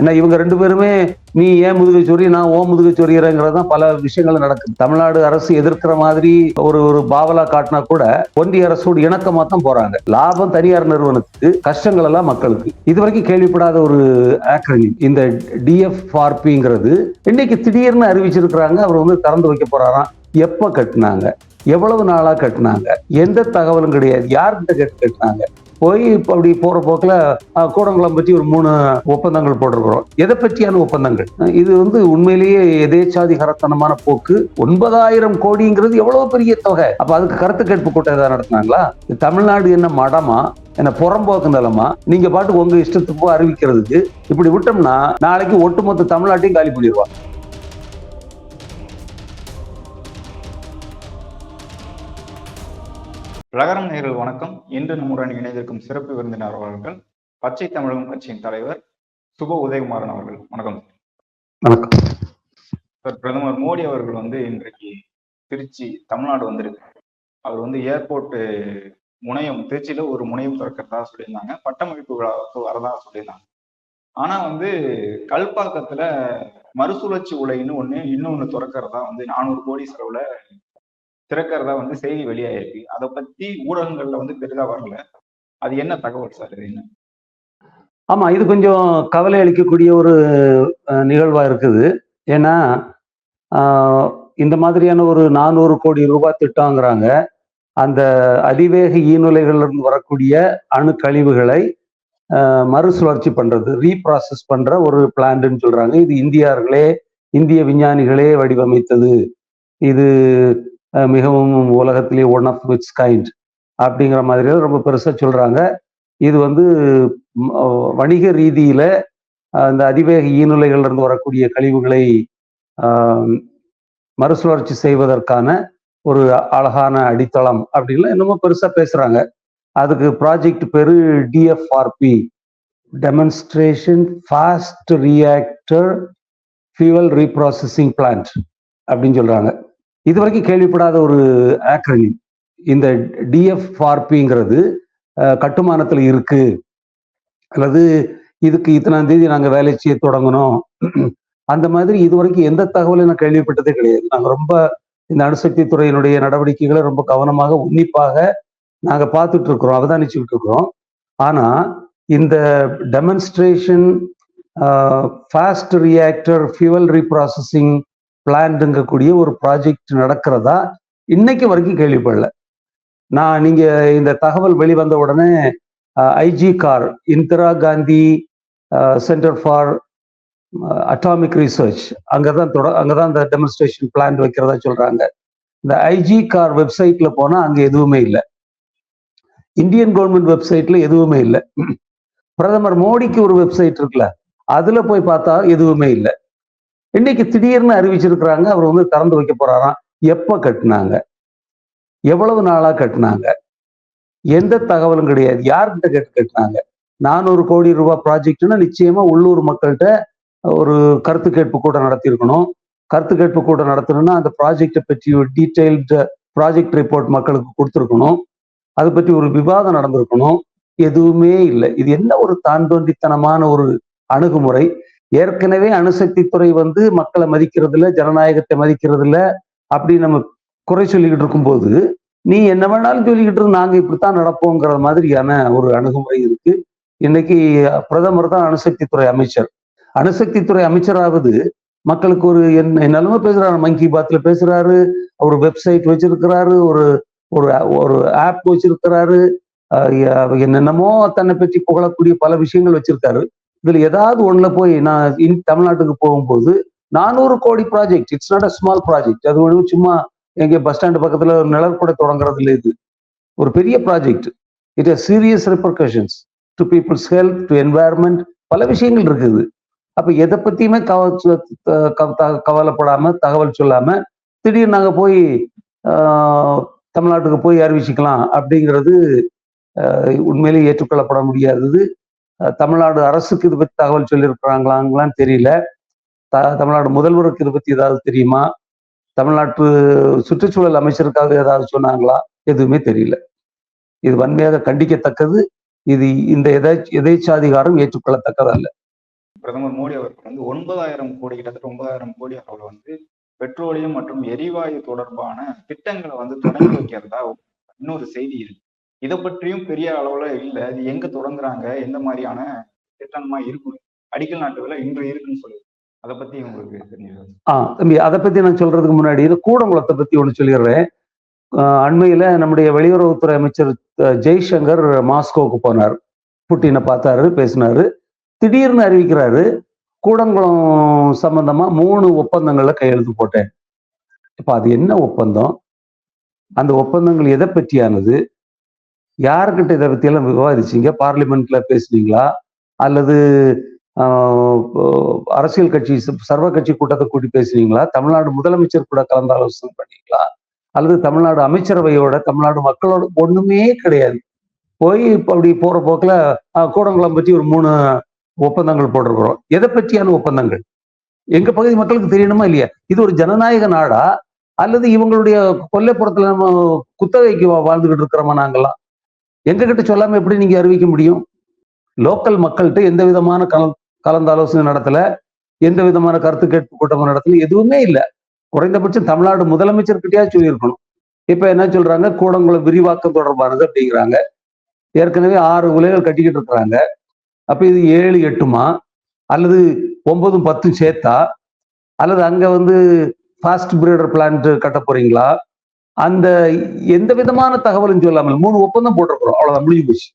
ஏன்னா இவங்க ரெண்டு பேருமே நீ ஏன் முதுகை சொறி நான் ஓ முதுகை சொறிகிறேங்கிறது தான் பல விஷயங்கள் நடக்குது. தமிழ்நாடு அரசு எதிர்க்கிற மாதிரி ஒரு ஒரு பாவலா காட்டினா கூட ஒன்றிய அரசோடு இணக்கமா தான் போறாங்க. லாபம் தனியார் நிறுவனத்துக்கு கஷ்டங்கள் எல்லாம் மக்களுக்கு. இது வரைக்கும் கேள்விப்படாத ஒரு ஆக்ரனிம் இந்த டிஎஃப்ஆர்பிங்கிறது இன்னைக்கு திடீர்னு அறிவிச்சிருக்கிறாங்க அவர் வந்து திறந்து வைக்க போறாராம். எப்ப கட்டினாங்க? எவ்வளவு நாளா கட்டினாங்க? எந்த தகவலும் கிடையாது. யார்கிட்ட கேட்டு கட்டினாங்க? போய் இப்போ அப்படி போற போக்கில் கூடங்குளம் பற்றி ஒரு மூணு ஒப்பந்தங்கள் போட்டிருக்கிறோம். எதை பற்றியான ஒப்பந்தங்கள்? இது வந்து உண்மையிலேயே எதேச்சாதிகாரத்தனமான போக்கு. ஒன்பதாயிரம் கோடிங்கிறது எவ்வளவு பெரிய தொகை? அப்ப அதுக்கு கருத்து கேட்பு கூட்டம் ஏதாவது நடத்தினாங்களா? தமிழ்நாடு என்ன மடமா? என்ன புறம்போக்கு நிலமா? நீங்க பாட்டுக்கு உங்க இஷ்டத்துக்கு அறிவிக்கிறதுக்கு இப்படி விட்டோம்னா நாளைக்கு ஒட்டுமொத்த தமிழ்நாட்டையும் காலி பண்ணிடுவாங்க. பிரகரம் நேரில் வணக்கம். இன்று நம்முடன் இணைந்திருக்கும் சிறப்பு விருந்தினர் அவர்கள் பச்சை தமிழகம் கட்சியின் தலைவர் சுப உதயகுமாரன் அவர்கள். வணக்கம். வணக்கம். சார் பிரதமர் மோடி அவர்கள் வந்து இன்றைக்கு திருச்சி தமிழ்நாடு வந்திருக்காரு. அவர் வந்து ஏர்போர்ட் முனையம் திருச்சியில ஒரு முனையம் திறக்கிறதா சொல்லியிருந்தாங்க. பட்டமளிப்பு விழாவுக்கு வரதா சொல்லியிருந்தாங்க. ஆனா வந்து கல்பாக்கத்துல மறுசுழற்சி உலைன்னு ஒண்ணு இன்னொன்னு திறக்கிறதா வந்து நானூறு கோடி செலவுல திறக்கிறதா வந்து செய்தி வெளியாயிருக்கு. அதை பத்தி ஊடகங்கள்ல வந்து பெரிதா வரல. அது என்ன தகவல் சார்? இது என்ன? ஆமா இது கொஞ்சம் கவலை அளிக்கக்கூடிய ஒரு நிகழ்வா இருக்குது. ஏன்னா இந்த மாதிரியான ஒரு நானூறு கோடி ரூபாய் திட்டங்கிறாங்க அந்த அதிவேக ஈநுலைகளிலிருந்து வரக்கூடிய அணு கழிவுகளை மறுசுழற்சி பண்றது ரீப்ராசஸ் பண்ற ஒரு பிளான்ட்னு சொல்றாங்க. இது இந்தியர்களே இந்திய விஞ்ஞானிகளே வடிவமைத்தது. இது மிகவும் உலகத்திலே ஒன் ஆஃப் இட்ஸ் கைண்ட் அப்படிங்கிற மாதிரி ரொம்ப பெருசாக சொல்கிறாங்க இது வந்து வணிக ரீதியில் அந்த அதிவேக ஈநிலைகள்லேருந்து வரக்கூடிய கழிவுகளை மறுசுழற்சி செய்வதற்கான ஒரு அழகான அடித்தளம் அப்படின்லாம் இன்னமும் பெருசாக பேசுகிறாங்க அதுக்கு ப்ராஜெக்ட் பேரு DFRP demonstration fast reactor fuel reprocessing plant அப்படின்னு சொல்கிறாங்க இது வரைக்கும் கேள்விப்படாத ஒரு ஆக்ரனிம் இந்த டிஎஃப்ஆர்பிங்கிறது கட்டுமானத்தில் இருக்கு. அல்லது இதுக்கு இத்தனாம் தேதி நாங்கள் வேலை செய்ய தொடங்கணும். அந்த மாதிரி இது வரைக்கும் எந்த தகவலையும் நான் கேள்விப்பட்டதே கிடையாது. நாங்கள் ரொம்ப இந்த அணுசக்தி துறையினுடைய நடவடிக்கைகளை ரொம்ப கவனமாக உன்னிப்பாக நாங்கள் பார்த்துட்டு இருக்கிறோம் அவதானிச்சுக்கிட்டு இருக்கிறோம். ஆனால் இந்த demonstration fast reactor fuel reprocessing பிளான்டுங்கக்கூடிய ஒரு ப்ராஜெக்ட் நடக்கிறதா இன்னைக்கு வரைக்கும் கேள்விப்படல. நான் நீங்க இந்த தகவல் வெளிவந்த உடனே IGCAR Indira Gandhi centre for atomic research அங்கதான் தொட அங்கதான் இந்த டெமன்ஸ்ட்ரேஷன் பிளான் வைக்கிறதா சொல்றாங்க. இந்த ஐஜி கார் வெப்சைட்ல போனா அங்க எதுவுமே இல்லை. இந்தியன் கவர்மெண்ட் வெப்சைட்ல எதுவுமே இல்லை. பிரதமர் மோடிக்கு ஒரு வெப்சைட் இருக்குல்ல அதுல போய் பார்த்தா எதுவுமே இல்லை. இன்னைக்கு திடீர்னு அறிவிச்சிருக்கிறாங்க அவர் வந்து திறந்து வைக்க போறாராம். எப்ப கட்டினாங்க? எவ்வளவு நாளா கட்டினாங்க? எந்த தகவலும் கிடையாது. யார்கிட்ட கேட்டு கட்டினாங்க? நானூறு கோடி ரூபாய் ப்ராஜெக்ட்னா நிச்சயமா உள்ளூர் மக்கள்கிட்ட ஒரு கருத்து கேட்பு கூட்டம் நடத்தியிருக்கணும். கருத்து கேட்பு கூட்டம் நடத்தணும்னா அந்த ப்ராஜெக்டை பற்றி ஒரு டீட்டெயில்டு ப்ராஜெக்ட் ரிப்போர்ட் மக்களுக்கு கொடுத்துருக்கணும். அதை பற்றி ஒரு விவாதம் நடந்திருக்கணும். எதுவுமே இல்லை. இது என்ன ஒரு தாண்டோண்டித்தனமான ஒரு அணுகுமுறை. ஏற்கனவே அணுசக்தி துறை வந்து மக்களை மதிக்கிறதுல ஜனநாயகத்தை மதிக்கிறதுல அப்படி நம்ம குறை சொல்லிக்கிட்டு இருக்கும்போது நீ என்ன வேணாலும் சொல்லிக்கிட்டு இருந்து நாங்க இப்படித்தான் நடப்போங்கிற மாதிரியான ஒரு அணுகுமுறை இருக்கு. இன்னைக்கு பிரதமர் தான் அணுசக்தி துறை அமைச்சர். அணுசக்தி துறை அமைச்சராவது மக்களுக்கு ஒரு என்ன என்னெல்லாமோ பேசுறாரு மன் கி பாத்ல பேசுறாரு ஒரு வெப்சைட் வச்சிருக்கிறாரு ஒரு ஒரு ஒரு ஆப் வச்சிருக்கிறாரு என்னென்னமோ தன்னை பற்றி புகழக்கூடிய பல விஷயங்கள் வச்சிருக்காரு. இதுல ஏதாவது ஒண்ணுல போய் நான் இன் தமிழ்நாட்டுக்கு போகும்போது நானூறு crore project it's not a small project அது ஒன்றும் சும்மா எங்க பஸ் ஸ்டாண்டு பக்கத்துல ஒரு கூட தொடங்குறது இல்லை இது. ஒரு பெரிய project it has serious repercussions to people's health to environment பல விஷயங்கள் இருக்குது. அப்ப எதை பத்தியுமே கவ த- கவலைப்படாம தகவல் சொல்லாம திடீர்னு நாங்க போய் தமிழ்நாட்டுக்கு போய் அறிவிச்சுக்கலாம் அப்படிங்கிறது உண்மையிலேயே ஏற்றுக்கொள்ளப்பட முடியாதது. தமிழ்நாடு அரசுக்கு இது பற்றி தகவல் சொல்லியிருக்கிறாங்களாங்களான்னு தெரியல. த தமிழ்நாடு முதல்வருக்கு இது பற்றி ஏதாவது தெரியுமா? தமிழ்நாட்டு சுற்றுச்சூழல் அமைச்சருக்காக ஏதாவது சொன்னாங்களா? எதுவுமே தெரியல. இது வன்மையாக கண்டிக்கத்தக்கது. இது இந்த எதை எதேச்சாதிகாரம் ஏற்றுக்கொள்ளத்தக்கதல்ல. பிரதமர் மோடி அவர்கள் வந்து ஒன்பதாயிரம் கோடி கிட்டத்தட்ட ஒன்பதாயிரம் கோடி அவர்கள் வந்து பெட்ரோலியம் மற்றும் எரிவாயு தொடர்பான திட்டங்களை வந்து தொடங்கி வைக்கிறதா இன்னொரு செய்தி இருக்கு. இதை பற்றியும் பெரிய அளவுல இல்லை. அது எங்க தொடங்குறாங்க? எந்த மாதிரியான திட்டமா இருக்கும்? அடிக்கல் நாட்டு விலை இன்று இருக்குன்னு சொல்லி. அதை பத்தி உங்களுக்கு தெரிஞ்சது ஆ தம்பி அதை பத்தி நான் சொல்றதுக்கு முன்னாடி இது கூடங்குளத்தை பத்தி ஒன்று சொல்லிடுறேன். அண்மையில நம்முடைய வெளியுறவுத்துறை அமைச்சர் ஜெய்சங்கர் மாஸ்கோவுக்கு போனார். புட்டினை பார்த்தாரு பேசினாரு. திடீர்னு அறிவிக்கிறாரு கூடங்குளம் சம்பந்தமா மூணு ஒப்பந்தங்கள்ல கையெழுத்து போட்டேன். இப்ப அது என்ன ஒப்பந்தம்? அந்த ஒப்பந்தங்கள் எதை பற்றியானது? யாருக்கிட்ட இதை பற்றியெல்லாம் விவாதிச்சீங்க? பார்லிமெண்ட்ல பேசுனீங்களா? அல்லது அரசியல் கட்சி சர்வ கட்சி கூட்டத்தை கூட்டி பேசுனீங்களா? தமிழ்நாடு முதலமைச்சர் கூட கலந்து ஆலோசனை பண்ணீங்களா? அல்லது தமிழ்நாடு அமைச்சரவையோட தமிழ்நாடு மக்களோட ஒண்ணுமே கிடையாது. போய் இப்போ அப்படி போற போக்குல கூடங்குளம் பற்றி ஒரு மூணு ஒப்பந்தங்கள் போட்டிருக்கிறோம். எதை பற்றியான ஒப்பந்தங்கள்? எங்க பகுதி மக்களுக்கு தெரியணுமா இல்லையா? இது ஒரு ஜனநாயக நாடா? அல்லது இவங்களுடைய கொல்லைப்புறத்துல நம்ம குத்தகைக்கு வா- வாழ்ந்துகிட்டு இருக்கிறோமா நாங்கெல்லாம்? எங்ககிட்ட சொல்லாம எப்படி நீங்க அறிவிக்க முடியும்? லோக்கல் மக்கள்கிட்ட எந்த விதமான கல கலந்தாலோசனை நடத்தல? எந்த விதமான கருத்து கேட்பு கூட்டம் நடத்தல? எதுவுமே இல்லை. குறைந்தபட்சம் தமிழ்நாடு முதலமைச்சர்கிட்டயா சொல்லியிருக்கணும். இப்ப என்ன சொல்றாங்க? கூடங்குளம் விரிவாக்கம் தொடர்பானது அப்படிங்கிறாங்க. ஏற்கனவே ஆறு உலைகள் கட்டிக்கிட்டு இருக்கிறாங்க. அப்ப இது ஏழு எட்டுமா? அல்லது ஒன்பதும் பத்தும் சேர்த்தா? அல்லது அங்க வந்து ஃபாஸ்ட் பிரீடர் பிளான்ட் கட்ட போறீங்களா? அந்த எந்த விதமான தகவலும் சொல்லாமல் மூணு ஒப்பந்தம் போட்டிருக்கிறோம். அவ்வளவுதான் முடிஞ்சு போச்சு.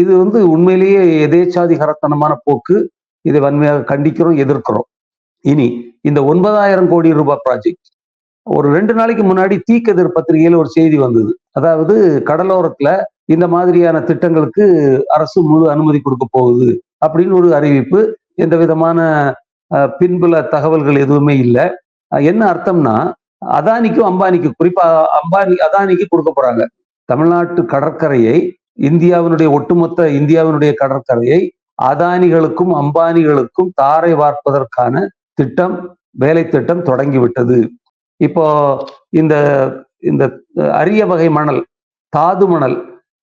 இது வந்து உண்மையிலேயே எதேச்சாதிகாரத்தனமான போக்கு. இதை வன்மையாக கண்டிக்கிறோம் எதிர்க்கிறோம். இனி இந்த ஒன்பதாயிரம் கோடி ரூபாய் ப்ராஜெக்ட் ஒரு ரெண்டு நாளைக்கு முன்னாடி தீக்கதிர் பத்திரிகையில ஒரு செய்தி வந்தது. அதாவது கடலோரத்துல இந்த மாதிரியான திட்டங்களுக்கு அரசு முழு அனுமதி கொடுக்க போகுது அப்படின்னு ஒரு அறிவிப்பு. எந்த விதமான பின்புல தகவல்கள் எதுவுமே இல்லை. என்ன அர்த்தம்னா அதானிக்கும் அம்பானிக்கும் குறிப்பா அம்பானி அதானிக்கு கொடுக்க போறாங்க. தமிழ்நாட்டு கடற்கரையை இந்தியாவினுடைய ஒட்டுமொத்த இந்தியாவினுடைய கடற்கரையை அதானிகளுக்கும் அம்பானிகளுக்கும் தாரை வார்ப்பதற்கான திட்டம் வேலை திட்டம் தொடங்கிவிட்டது. இப்போ இந்த இந்த அரிய வகை மணல் தாது மணல்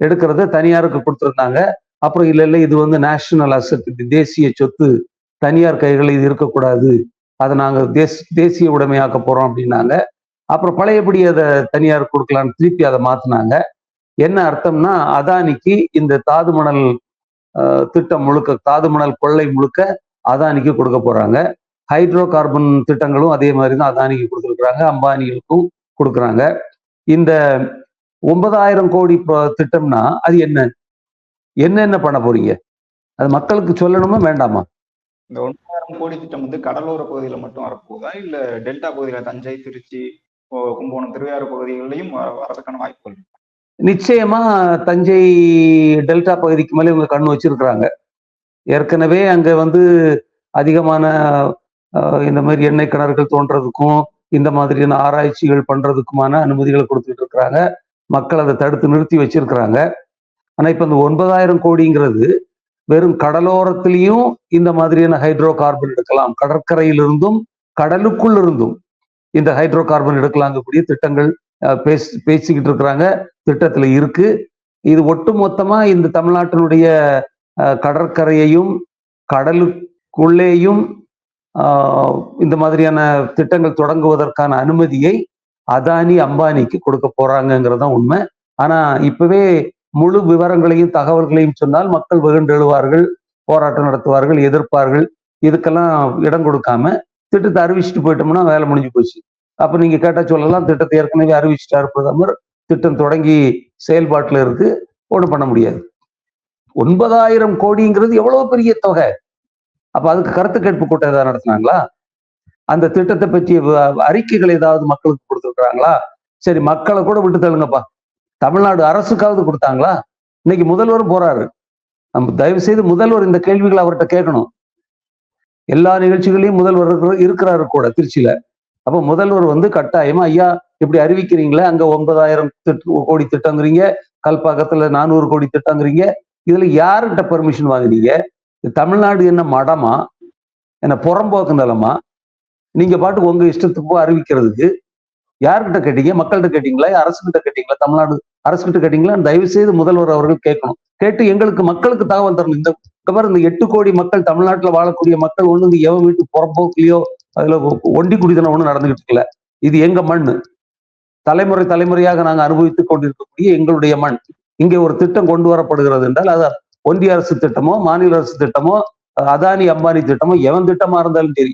எடுக்கிறத தனியாருக்கு கொடுத்துருந்தாங்க. அப்புறம் இல்லை இல்லை இது வந்து நேஷனல் அசட் தேசிய சொத்து தனியார் கைகளில் இது இருக்கக்கூடாது. அதை நாங்கள் தேச தேசிய உடைமையாக்க போறோம் அப்படின்னாங்க. அப்புறம் பழையபடி அதை தனியார் கொடுக்கலான்னு திருப்பி அதை மாத்தினாங்க. என்ன அர்த்தம்னா அதானிக்கு இந்த தாது மணல் திட்டம் முழுக்க தாது மணல் கொள்ளை முழுக்க அதானிக்கு கொடுக்க போறாங்க. ஹைட்ரோ கார்பன் திட்டங்களும் அதே மாதிரி தான் அதானிக்கு கொடுத்துருக்குறாங்க அம்பானிகளுக்கும் கொடுக்குறாங்க. இந்த ஒன்பதாயிரம் கோடி திட்டம்னா அது என்ன? என்னென்ன பண்ண போறீங்க? அது மக்களுக்கு சொல்லணுமா வேண்டாமா? இந்த ஒன்பதாயிரம் கோடி திட்டம் வந்து கடலோர பகுதியில மட்டும் வரப்போகுதா? இல்ல டெல்டா பகுதியில தஞ்சை திருச்சி கும்பகோணம் திருவையாறு பகுதிகளிலையும் வரதுக்கான வாய்ப்புகள் நிச்சயமா தஞ்சை டெல்டா பகுதிக்கு மேலே இவங்க கண் வச்சிருக்கிறாங்க. ஏற்கனவே அங்க வந்து அதிகமான இந்த மாதிரி எண்ணெய் கிணறுகள் தோன்றதுக்கும் இந்த மாதிரியான ஆராய்ச்சிகள் பண்றதுக்குமான அனுமதிகளை கொடுத்துட்டு இருக்கிறாங்க. மக்கள் அதை தடுத்து நிறுத்தி வச்சிருக்கிறாங்க. ஆனா இப்ப இந்த ஒன்பதாயிரம் கோடிங்கிறது வெறும் கடலோரத்திலையும் இந்த மாதிரியான ஹைட்ரோ கார்பன் எடுக்கலாம். கடற்கரையிலிருந்தும் கடலுக்குள் இருந்தும் இந்த ஹைட்ரோ கார்பன் எடுக்கலாங்கக்கூடிய திட்டங்கள் பேசி பேசிக்கிட்டு இருக்கிறாங்க. திட்டத்தில் இருக்கு. இது ஒட்டு மொத்தமாக இந்த தமிழ்நாட்டினுடைய கடற்கரையையும் கடலுக்குள்ளேயும் இந்த மாதிரியான திட்டங்கள் தொடங்குவதற்கான அனுமதியை அதானி அம்பானிக்கு கொடுக்க போறாங்கிறதான் தான் உண்மை. ஆனா இப்பவே முழு விவரங்களையும் தகவல்களையும் சொன்னால் மக்கள் வெகுண்டெழுவார்கள் போராட்டம் நடத்துவார்கள் எதிர்ப்பார்கள். இதுக்கெல்லாம் இடம் கொடுக்காம திட்டத்தை அறிவிச்சுட்டு போயிட்டோம்னா வேலை முடிஞ்சு போச்சு. அப்ப நீங்க கேட்டா சொல்லலாம் திட்டத்தை ஏற்கனவே அறிவிச்சிட்டாரு பிரதமர் திட்டம் தொடங்கி செயல்பாட்டுல இருக்கு ஒன்றும் பண்ண முடியாது. ஒன்பதாயிரம் கோடிங்கிறது எவ்வளவு பெரிய தொகை? அப்போ அதுக்கு கருத்து கேட்பு கூட்டம் ஏதாவது நடத்துனாங்களா? அந்த திட்டத்தை பற்றிய அறிக்கைகள் ஏதாவது மக்களுக்கு கொடுத்துருக்குறாங்களா? சரி மக்களை கூட விட்டு தள்ளுங்கப்பா. தமிழ்நாடு அரசுக்காவது கொடுத்தாங்களா? இன்னைக்கு முதல்வர் போறாரு. நம்ம தயவு செய்து முதல்வர் இந்த கேள்விகளை அவர்கிட்ட கேட்கணும். எல்லா நிகழ்ச்சிகளையும் முதல்வர் இருக்கிறாரு கூட திருச்சியில. அப்ப முதல்வர் வந்து கட்டாயமா ஐயா இப்படி அறிவிக்கிறீங்களே அங்க ஒன்பதாயிரம் கோடி திட்டங்கிறீங்க கல்பாக்கத்துல நானூறு கோடி திட்டங்கிறீங்க இதுல யாருக்கிட்ட பெர்மிஷன் வாங்குனீங்க? தமிழ்நாடு என்ன மடமா? என்ன புறம்போக்கு நிலமா? நீங்க பாட்டுக்கு உங்க இஷ்டத்துக்கு அறிவிக்கிறதுக்கு யார்கிட்ட கேட்டீங்க? மக்கள்கிட்ட கேட்டீங்களா? அரசுகிட்ட கேட்டீங்களா? தமிழ்நாடு அரசுகிட்ட கேட்டீங்களா? தயவு செய்து முதல்வர் அவர்கள் கேட்கணும். கேட்டு எங்களுக்கு மக்களுக்கு தகவல் தரணும். இந்த மாதிரி இந்த எட்டு கோடி மக்கள் தமிழ்நாட்டில் வாழக்கூடிய மக்கள் ஒண்ணு இந்த எவன் வீட்டு புறப்போக்கிலையோ அதுல ஒண்டி குடிதனம் ஒண்ணு நடந்துகிட்டு இருக்கல. இது எங்க மண் தலைமுறை தலைமுறையாக நாங்க அனுபவித்துக் கொண்டிருக்கக்கூடிய எங்களுடைய மண். இங்கே ஒரு திட்டம் கொண்டு வரப்படுகிறது என்றால் அது ஒன்றிய அரசு திட்டமோ மாநில அரசு திட்டமோ அதானி அம்பானி திட்டமோ எவன் திட்டமா இருந்தாலும் சரி.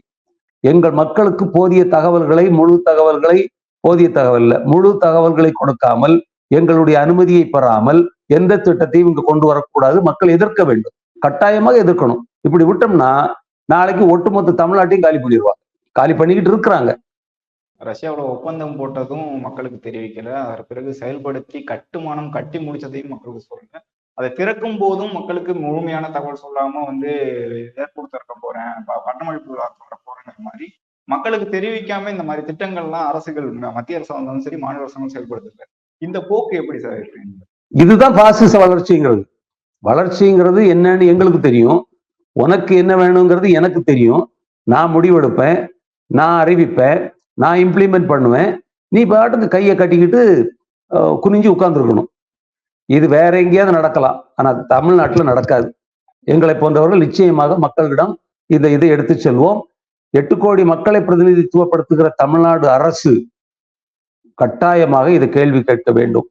எங்கள் மக்களுக்கு போதிய தகவல்களை முழு தகவல்களை போதிய தகவல் முழு தகவல்களை கொடுக்காமல் எங்களுடைய அனுமதியை பெறாமல் எந்த திட்டத்தையும் இங்கு கொண்டு வரக்கூடாது. மக்கள் எதிர்க்க வேண்டும். கட்டாயமாக எதிர்க்கணும். இப்படி விட்டோம்னா நாளைக்கு ஒட்டுமொத்த தமிழ்நாட்டையும் காலி பண்ணிடுவாங்க. காலி பண்ணிக்கிட்டு இருக்கிறாங்க. ரஷ்யாவோட ஒப்பந்தம் போட்டதும் மக்களுக்கு தெரிவிக்கல. அதற்கு பிறகு செயல்படுத்தி கட்டுமானம் கட்டி முடிச்சதையும் மக்களுக்கு சொல்லுங்க அதை திறக்கும் போதும் மக்களுக்கு முழுமையான தகவல் சொல்லாம வந்து ஏர்போர்ட் திறக்க போறேன். ப- பட்டமளிப்பு விழா திறக்க போறேங்கிற மாதிரி மக்களுக்கு தெரிவிக்காம இந்த மாதிரி திட்டங்கள்லாம் அரசுகள் மத்திய மத்திய அரசாங்கம் சரி மாநில அரசாங்கம் செயல்படுத்தல. இந்த போக்கு எப்படி சார் இதுதான் பாசிச வளர்ச்சிங்கிறது. வளர்ச்சிங்கிறது என்னன்னு எங்களுக்கு தெரியும். உனக்கு என்ன வேணுங்கிறது எனக்கு தெரியும். நான் முடிவெடுப்பேன். நான் அறிவிப்பேன். நான் இம்ப்ளிமெண்ட் பண்ணுவேன். நீ பாட்டுக்கு கையை கட்டிக்கிட்டு குனிஞ்சு உட்கார்ந்துருக்கணும். இது வேற எங்கேயாவது நடக்கலாம். ஆனா தமிழ்நாட்டில் நடக்காது. எங்களை போன்றவர்கள் நிச்சயமாக மக்களிடம் இதை இதை எடுத்து செல்வோம். எட்டு கோடி மக்களை பிரதிநிதித்துவப்படுத்துகிற தமிழ்நாடு அரசு கட்டாயமாக இதை கேள்வி கேட்க வேண்டும்.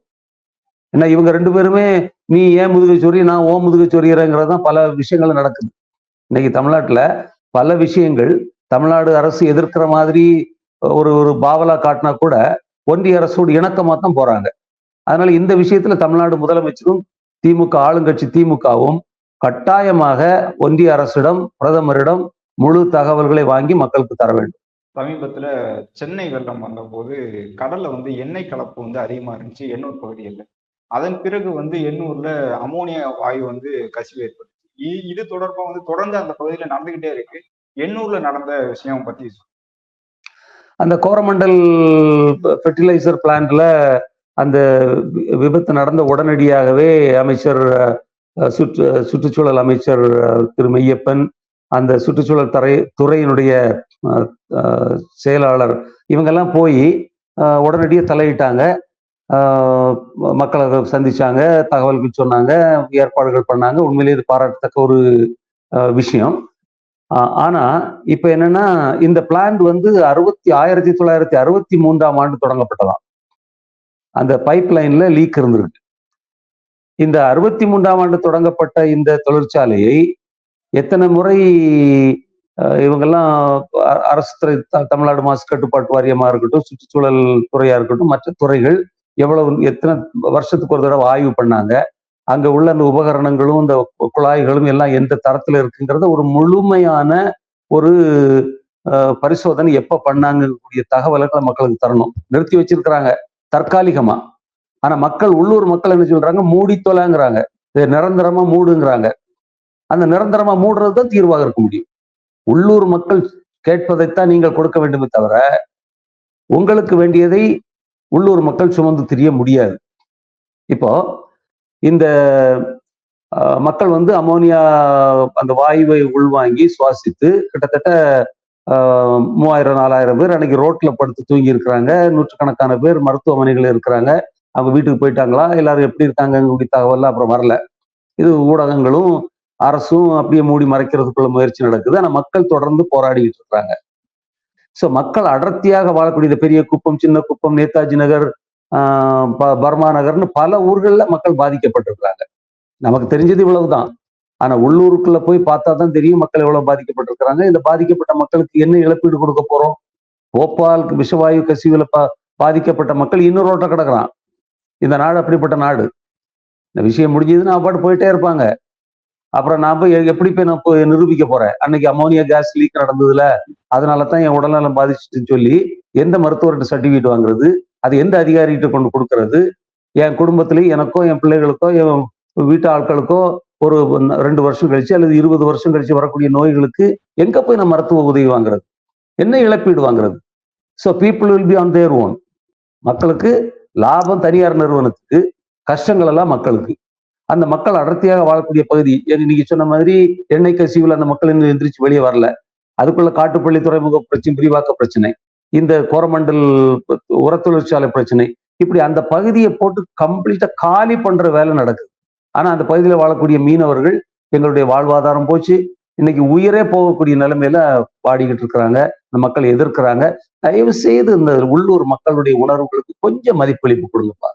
ஏன்னா இவங்க ரெண்டு பேருமே நீ ஏன் முதுகை சொறி நான் ஓ முதுகை சொறிகிறேங்கிறது தான் பல விஷயங்கள் நடக்குது. இன்னைக்கு தமிழ்நாட்டுல பல விஷயங்கள் தமிழ்நாடு அரசு எதிர்க்கிற மாதிரி ஒரு ஒரு பாவலா காட்டினா கூட ஒன்றிய அரசோடு இணக்கமாக தான் போறாங்க. அதனால இந்த விஷயத்துல தமிழ்நாடு முதலமைச்சரும் திமுக ஆளுங்கட்சி திமுகவும் கட்டாயமாக ஒன்றிய அரசிடம் பிரதமரிடம் முழு தகவல்களை வாங்கி மக்களுக்கு தர வேண்டும். சமீபத்துல சென்னை வெள்ளம் வந்தபோது கடல்ல வந்து எண்ணெய் கலப்பு வந்து அதிகமா இருந்துச்சு. எண்ணூர் பகுதியில் அதன் பிறகு வந்து எண்ணூர்ல அமோனியா வாயு வந்து கசிவு ஏற்பட்டுச்சு இது தொடர்பா வந்து தொடர்ந்து அந்த பகுதியில நடந்துகிட்டே இருக்கு. எண்ணூர்ல நடந்த விஷயம் பத்தி அந்த கோரமண்டல் ஃபெர்டிலைசர் பிளான்ட்ல அந்த விபத்து நடந்த உடனடியாகவே அமைச்சர் சுற்று சுற்றுச்சூழல் அமைச்சர் திரு மெய்யப்பன் அந்த சுற்றுச்சூழல் தரை துறையினுடைய செயலாளர் இவங்கெல்லாம் போய் உடனடியாக தலையிட்டாங்க. மக்களை சந்திச்சாங்க தகவல்கள் சொன்னாங்க ஏற்பாடுகள் பண்ணாங்க. உண்மையிலேயே இது பாராட்டத்தக்க ஒரு விஷயம். ஆ- ஆனா இப்ப என்னன்னா இந்த பிளான்ட் வந்து அறுபத்தி ஆயிரத்தி தொள்ளாயிரத்தி அறுபத்தி மூன்றாம் ஆண்டு தொடங்கப்பட்டதாம். அந்த பைப் லைன்ல லீக் இருந்திருக்கு. இந்த அறுபத்தி மூன்றாம் ஆண்டு தொடங்கப்பட்ட இந்த தொழிற்சாலையை எத்தனை முறை இவங்கெல்லாம் அ- அரசு துறை த- தமிழ்நாடு மாசு கட்டுப்பாட்டு வாரியமா இருக்கட்டும் சுற்றுச்சூழல் துறையா இருக்கட்டும் மற்ற துறைகள் எவ்வளவு எத்தனை வருஷத்துக்கு ஒரு தடவை ஆய்வு பண்ணாங்க. அங்க உள்ள அந்த உபகரணங்களும் இந்த குழாய்களும் எல்லாம் எந்த தரத்துல இருக்குங்கிறத ஒரு முழுமையான ஒரு பரிசோதனை எப்ப பண்ணாங்கக்கூடிய தகவல்களை மக்களுக்கு தரணும். நிறுத்தி வச்சிருக்கிறாங்க. தற்காலிகமா. ஆனா மக்கள் உள்ளூர் மக்கள் என்ன சொல்றாங்க? மூடி தொலைங்கிறாங்க. நிரந்தரமா மூடுங்கிறாங்க. அந்த நிரந்தரமா மூடுறது தான் தீர்வாக இருக்க முடியும். உள்ளூர் மக்கள் கேட்பதைத்தான் நீங்கள் கொடுக்க வேண்டுமே தவிர உங்களுக்கு வேண்டியதை உள்ளூர் மக்கள் சுமந்து தெரிய முடியாது. இப்போ இந்த மக்கள் வந்து அமோனியா அந்த வாயுவை உள்வாங்கி சுவாசித்து கிட்டத்தட்ட மூவாயிரம் நாலாயிரம் பேர் அன்னைக்கு ரோட்ல படுத்து தூங்கி இருக்கிறாங்க நூற்றுக்கணக்கான பேர் மருத்துவமனைகள் இருக்கிறாங்க. அவங்க வீட்டுக்கு போயிட்டாங்களா? எல்லாரும் எப்படி இருக்காங்க தகவல் அப்புறம் வரல. இது ஊடகங்களும் அரசும் அப்படியே மூடி மறைக்கிறதுக்குள்ள முயற்சி நடக்குது. ஆனா மக்கள் தொடர்ந்து போராடிட்டு இருக்காங்க. ஸோ மக்கள் அடர்த்தியாக வாழக்கூடிய இந்த பெரிய குப்பம் சின்ன குப்பம் நேதாஜி நகர் ஆஹ் ப- பர்மா நகர்னு பல ஊர்களில் மக்கள் பாதிக்கப்பட்டிருக்கிறாங்க. நமக்கு தெரிஞ்சது இவ்வளவுதான். ஆனா உள்ளூருக்குள்ள போய் பார்த்தா தான் தெரியும் மக்கள் எவ்வளவு பாதிக்கப்பட்டிருக்கிறாங்க. இந்த பாதிக்கப்பட்ட மக்களுக்கு என்ன இழப்பீடு கொடுக்க போறோம்? போபால் விஷவாயு கசிவுல பா பாதிக்கப்பட்ட மக்கள் இன்னொரு ரோட்ட கிடக்குறான். இந்த நாடு அப்படிப்பட்ட நாடு. இந்த விஷயம் முடிஞ்சதுன்னா பாட்டு போயிட்டே இருப்பாங்க. அப்புறம் நான் போய் எப்படி போய் நான் போய் நிரூபிக்க போறேன்? அன்னைக்கு அமோனியா கேஸ் லீக் நடந்ததுல அதனால தான் என் உடல்நலம் பாதிச்சுட்டுன்னு சொல்லி எந்த மருத்துவர்கிட்ட சர்டிஃபிகேட் வாங்குறது? அது எந்த அதிகாரிகிட்ட கொண்டு கொடுக்கறது? என் குடும்பத்துலேயும் எனக்கோ என் பிள்ளைகளுக்கோ என் வீட்டு ஆட்களுக்கோ ஒரு ரெண்டு வருஷம் கழிச்சு அல்லது இருபது வருஷம் கழிச்சு வரக்கூடிய நோய்களுக்கு எங்க போய் நான் மருத்துவ உதவி வாங்குறது? என்ன இழப்பீடு வாங்குறது? So people will be on their own மக்களுக்கு லாபம் தனியார் நிறுவனத்துக்கு கஷ்டங்கள் எல்லாம் மக்களுக்கு. அந்த மக்கள் அடர்த்தியாக வாழக்கூடிய பகுதி. ஏன் சொன்ன மாதிரி எண்ணெய் கசிவுல அந்த மக்கள் இன்னும் எந்திரிச்சு வெளியே வரல. அதுக்குள்ள காட்டுப்பள்ளி துறைமுக பிரச்சனை விரிவாக்க பிரச்சனை இந்த கோரமண்டல் உர தொழிற்சாலை பிரச்சனை. இப்படி அந்த பகுதியை போட்டு கம்ப்ளீட்டா காலி பண்ற வேலை நடக்குது. ஆனா அந்த பகுதியில் வாழக்கூடிய மீனவர்கள் எங்களுடைய வாழ்வாதாரம் போச்சு. இன்னைக்கு உயிரே போகக்கூடிய நிலைமையில பாடிக்கிட்டு இருக்கிறாங்க. இந்த மக்கள் எதிர்க்கிறாங்க. தயவு செய்து இந்த உள்ளூர் மக்களுடைய உணர்வுகளுக்கு கொஞ்சம் மதிப்பளிப்பு கொடுங்கப்பா.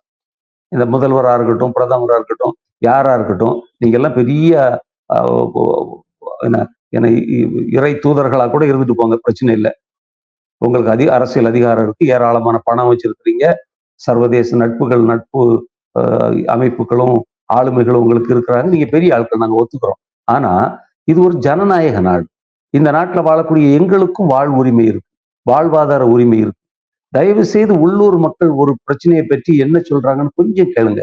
இந்த முதல்வரா இருக்கட்டும் பிரதமரா இருக்கட்டும் யாரா இருக்கட்டும் நீங்க எல்லாம் பெரிய என்ன என்ன இ- இறை தூதர்களா கூட இருந்துட்டு போங்க பிரச்சனை இல்லை. உங்களுக்கு அதிக அரசியல் அதிகாரம் இருக்கு ஏராளமான பணம் வச்சிருக்கிறீங்க. சர்வதேச நட்புகள் நட்பு ஆஹ், அமைப்புகளும் ஆளுமைகளும் உங்களுக்கு இருக்கிறாங்க. நீங்க பெரிய ஆட்கள் நாங்க ஒத்துக்கிறோம். ஆனா இது ஒரு ஜனநாயக நாடு. இந்த நாட்டுல வாழக்கூடிய எங்களுக்கும் வாழ் உரிமை இருக்கு. வாழ்வாதார உரிமை இருக்கு. தயவு செய்து உள்ளூர் மக்கள் ஒரு பிரச்சனையை பற்றி என்ன சொல்றாங்கன்னு கொஞ்சம் கேளுங்க.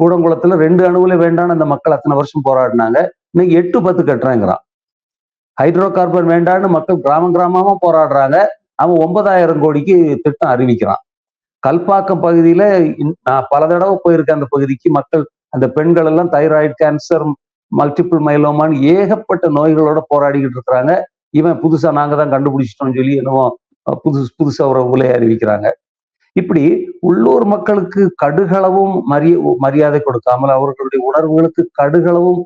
கூடங்குளத்துல ரெண்டு அணுகுல வேண்டாம்னு அந்த மக்கள் அத்தனை வருஷம் போராடினாங்க. இன்னைக்கு எட்டு பத்து கட்டுறேங்கிறான். ஹைட்ரோ கார்பன் வேண்டாம்னு மக்கள் கிராமம் கிராமமா போராடுறாங்க. அவன் ஒன்பதாயிரம் கோடிக்கு திட்டம் அறிவிக்கிறான். கல்பாக்கம் பகுதியில நான் பல தடவை போயிருக்கேன் அந்த பகுதிக்கு. மக்கள் அந்த பெண்கள் எல்லாம் தைராய்டு கேன்சர் மல்டிபிள் மைலோமான்னு ஏகப்பட்ட நோய்களோட போராடிக்கிட்டு இருக்கிறாங்க. இவன் புதுசா நாங்க தான் கண்டுபிடிச்சிட்டோம்னு சொல்லி என்னவோ புதுசு புதுசா ஒரு உலையை அறிவிக்கிறாங்க. இப்படி உள்ளூர் மக்களுக்கு கடுகளவும் மரிய மரியாதை கொடுக்காமல் அவர்களுடைய உணர்வுகளுக்கு கடுகளவும்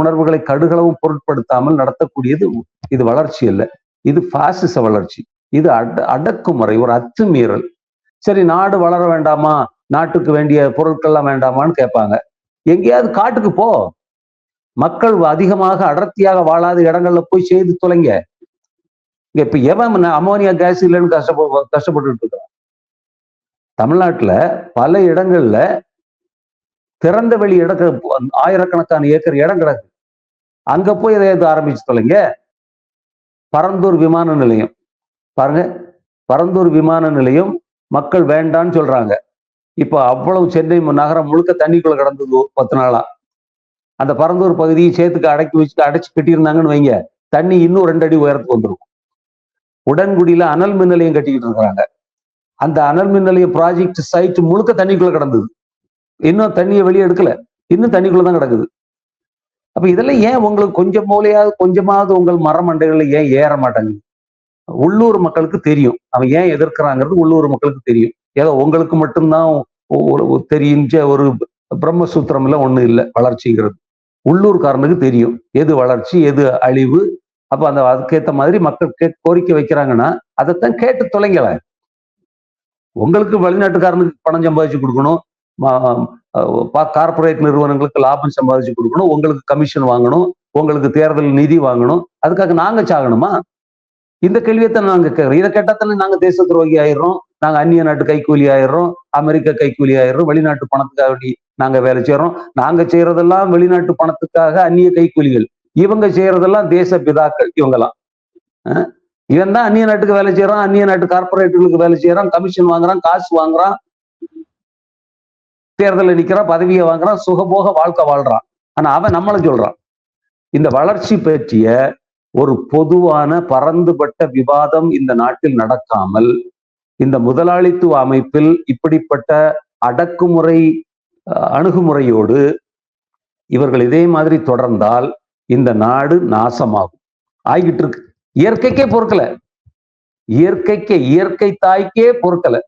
உணர்வுகளை கடுகளவும் பொருட்படுத்தாமல் நடத்தக்கூடியது இது வளர்ச்சி அல்ல. இது பாசிச வளர்ச்சி. இது அட அடக்குமுறை ஒரு அத்துமீறல். சரி நாடு வளர வேண்டாமா? நாட்டுக்கு வேண்டிய பொருட்கள்லாம் வேண்டாமான்னு கேட்பாங்க. எங்கேயாவது காட்டுக்கு போ. மக்கள் அதிகமாக அடர்த்தியாக வாழாத இடங்கள்ல போய் செய்து தொலைங்க. இங்க இப்ப எவன் அமோனியா கேஸ் இல்லைன்னு கஷ்டப்ப கஷ்டப்பட்டுட்டு இருக்கான்? தமிழ்நாட்டில் பல இடங்கள்ல திறந்த வெளி இடக்க ஆயிரக்கணக்கான ஏக்கர் இடம் கிடக்கு. அங்க போய் இதை எது ஆரம்பிச்சு தொலைங்க பரந்தூர் விமான நிலையம். பாருங்க. பரந்தூர் விமான நிலையம் மக்கள் வேண்டான்னு சொல்றாங்க. இப்போ அவ்வளவு சென்னை நகரம் முழுக்க தண்ணிக்குள்ள கிடந்தது பத்து நாளா. அந்த பரந்தூர் பகுதியை சேர்த்துக்கு அடக்கி வச்சு அடைச்சு கட்டியிருந்தாங்கன்னு வைங்க. தண்ணி இன்னும் ரெண்டு அடி உயரத்துக்கு வந்துருக்கும். உடன்குடியில அனல் மின் நிலையம் கட்டிக்கிட்டு இருக்கிறாங்க. அந்த அனல் மின் நிலைய ப்ராஜெக்ட் சைட் முழுக்க தண்ணிக்குள்ள கிடந்தது. இன்னும் தண்ணியை வெளியே எடுக்கல. இன்னும் தண்ணிக்குள்ள தான் கிடக்குது. அப்ப இதெல்லாம் ஏன் உங்களுக்கு கொஞ்சம் மூலையாவது கொஞ்சமாவது உங்கள் மரமண்டைகள்ல ஏன் ஏற மாட்டாங்க உள்ளூர் மக்களுக்கு தெரியும். அவன் ஏன் எதிர்க்கிறாங்கிறது உள்ளூர் மக்களுக்கு தெரியும். ஏதோ உங்களுக்கு மட்டும்தான் தெரிஞ்ச ஒரு பிரம்மசூத்திரம் எல்லாம் ஒண்ணு இல்லை வளர்ச்சிங்கிறது. உள்ளூர்காரனுக்கு தெரியும். எது வளர்ச்சி எது அழிவு? அப்ப அந்த அதுக்கேற்ற மாதிரி மக்கள் கே கோரிக்கை வைக்கிறாங்கன்னா அதைத்தான் கேட்டு தொலைங்களேன். உங்களுக்கு வெளிநாட்டுக்காரனுக்கு பணம் சம்பாதிச்சு கொடுக்கணும். கார்ப்பரேட் நிறுவனங்களுக்கு லாபம் சம்பாதிச்சு கொடுக்கணும். உங்களுக்கு கமிஷன் வாங்கணும். உங்களுக்கு தேர்தல் நிதி வாங்கணும். அதுக்காக நாங்க சாகணுமா? இந்த கேள்வியைத்தான் நாங்க கேட்கறோம் இதை கேட்டா தானே நாங்க தேச துரோகி ஆயிடுறோம். நாங்க அந்நிய நாட்டு கைக்கூலி ஆயிடுறோம். அமெரிக்க கைக்கூலி ஆயிடுறோம். வெளிநாட்டு பணத்துக்காக வேண்டி நாங்க வேலை செய்யறோம். நாங்க செய்யறதெல்லாம் வெளிநாட்டு பணத்துக்காக அந்நிய கைக்கூலிகள் இவங்க செய்யறதெல்லாம் தேச பிதாக்கள் இவங்கெல்லாம். அஹ் இவன் தான் அந்நிய நாட்டுக்கு வேலை செய்யறான் அந்நிய நாட்டு கார்பரேட்டுகளுக்கு வேலை செய்யறான் கமிஷன் வாங்குறான் காசு வாங்குறான். தேர்தலில் நிக்கிறான் பதவியை வாங்குறான் சுகபோக வாழ்க்கை வாழ்றான். ஆனா அவன் நம்மளை சொல்றான். இந்த வளர்ச்சி பற்றிய ஒரு பொதுவான பரந்துபட்ட விவாதம் இந்த நாட்டில் நடக்காமல் இந்த முதலாளித்துவ அமைப்பில் இப்படிப்பட்ட அடக்குமுறை அஹ், அணுகுமுறையோடு இவர்கள் இதே மாதிரி தொடர்ந்தால் இந்த நாடு நாசமாகும். ஆகிட்டு இருக்கு. இயற்கைக்கே பொறுக்கல. இயற்கைக்கே இயற்கை தாய்க்கே பொறுக்கல.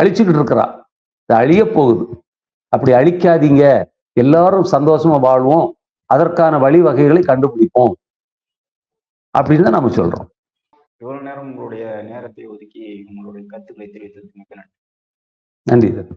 அழிச்சுக்கிட்டு இருக்கிறா. இது அழிய போகுது. அப்படி அழிக்காதீங்க. எல்லாரும் சந்தோஷமா வாழ்வோம். அதற்கான வழிவகைகளை கண்டுபிடிப்போம். அப்படின்னு தான் நம்ம சொல்றோம். இவ்வளவு நேரம் உங்களுடைய நேரத்தை ஒதுக்கி உங்களுடைய கருத்துக்களை தெரிவித்ததுக்கு மிக்க நன்றி. நன்றி